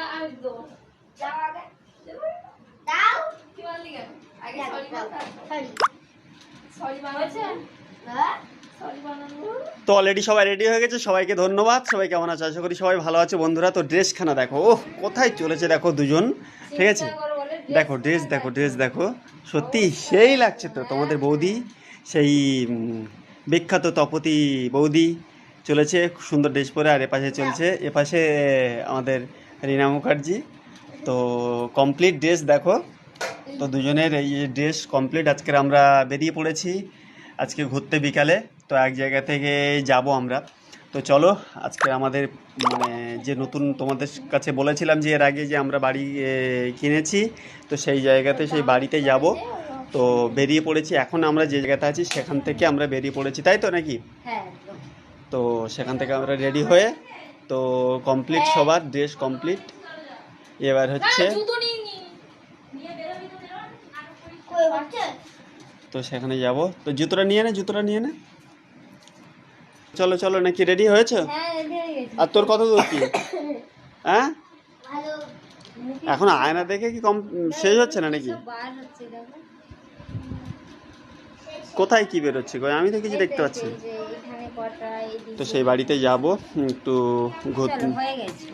না আমি দেবো। দাও আগে। দাও। কি মানলি কেন? আগে সরি সরি সরি বানাচ্ছে হ্যাঁ? তো অলরেডি সবাই রেডি হয়ে গেছে সবাইকে ধন্যবাদ। সবাই কেমন আছে? আশা করি সবাই ভালো আছে। বন্ধুরা তো ড্রেসখানা দেখো। ও কোথায় চলেছে দেখো দুজন? ঠিক আছে? দেখো ড্রেস দেখো ড্রেস দেখো। সত্যি সেই লাগছে তো তোমাদের বৌদি সেই বিখ্যাত তপতি বৌদি চলেছে। সুন্দর ড্রেস পরে আর এপাশে চলছে। এপাশে আমাদের রীনা মুখার্জি। তো কমপ্লিট ড্রেস দেখো। তো দুজনের এই ড্রেস কমপ্লিট আজকের আমরা বেরিয়ে পড়েছি। আজকে ঘুরতে বিকালে। তো এক জায়গা থেকে যাব আমরা। তো চলো আজকে আমাদের মানে যে নতুন তোমাদের কাছে বলেছিলাম যে এর আগে যে আমরা বাড়ি কিনেছি তো সেই জায়গাতে সেই বাড়িতে যাব। তো বেরিয়ে পড়েছি। এখন আমরা যে জায়গাতে আছি সেখান থেকে আমরা বেরিয়ে পড়েছি। তাই তো নাকি? হ্যাঁ তো সেখান থেকে আমরা রেডি হয়ে তো কমপ্লিট সবার ড্রেস কমপ্লিট এবার হচ্ছে তো সেখানে যাব। তো জুতোটা নিয়ে নে জুতোটা নিয়ে নে। চলো চলো নাকি রেডি হয়েছো? হ্যাঁ রেডি হয়ে গেছি। আর তোর কত দূর কি? হ্যাঁ? এখন আয়না দেখে কি কম শেষ হচ্ছে না নাকি? বার হচ্ছে দেখো। কোথায় কি বেরোচ্ছে কই আমি তো কিছু দেখতে পাচ্ছি। তো সেই বাড়িতে যাব একটু ঘুর চলো গেছে।